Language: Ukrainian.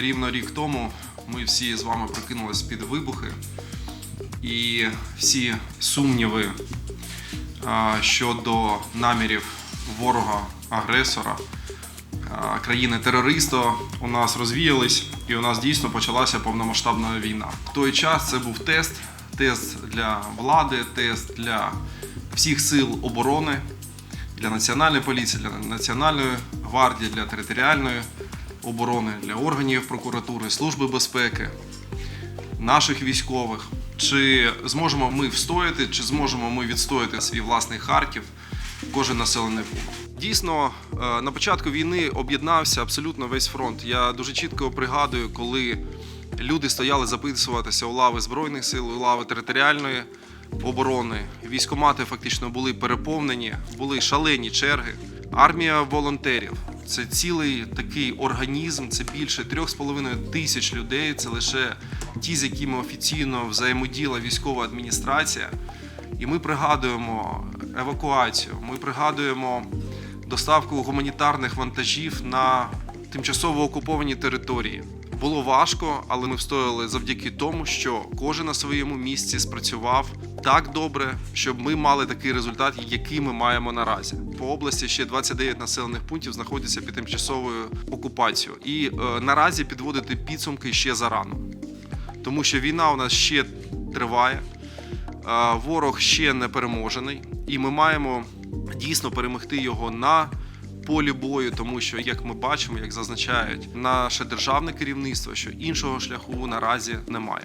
Рівно рік тому ми всі з вами прокинулись під вибухи, і всі сумніви щодо намірів ворога-агресора, країни-терориста у нас розвіялись, і у нас дійсно почалася повномасштабна війна. В той час це був тест, тест для влади, тест для всіх сил оборони, для національної поліції, для національної гвардії, для територіальної оборони, для органів прокуратури, служби безпеки, наших військових. Чи зможемо ми встояти, чи зможемо ми відстояти свій власний Харків, кожен населений пункт? Дійсно, е, на початку війни об'єднався абсолютно весь фронт. Я дуже чітко пригадую, коли люди стояли записуватися у лави Збройних сил, у лави територіальної оборони. Військомати фактично були переповнені, були шалені черги. Армія волонтерів це цілий такий організм, це більше 3,5 тисяч людей. Це лише ті, з якими офіційно взаємоділа військова адміністрація. І ми пригадуємо евакуацію, ми пригадуємо доставку гуманітарних вантажів на тимчасово окуповані території. Було важко, але ми встояли завдяки тому, що кожен на своєму місці спрацював так добре, щоб ми мали такий результат, який ми маємо наразі. По області ще 29 населених пунктів знаходяться під тимчасовою окупацією. І е, наразі підводити підсумки ще зарано, тому що війна у нас ще триває. Е, Ворог ще не переможений, і ми маємо дійсно перемогти його на полі бою, тому що, як ми бачимо, як зазначають наше державне керівництво, що іншого шляху наразі немає.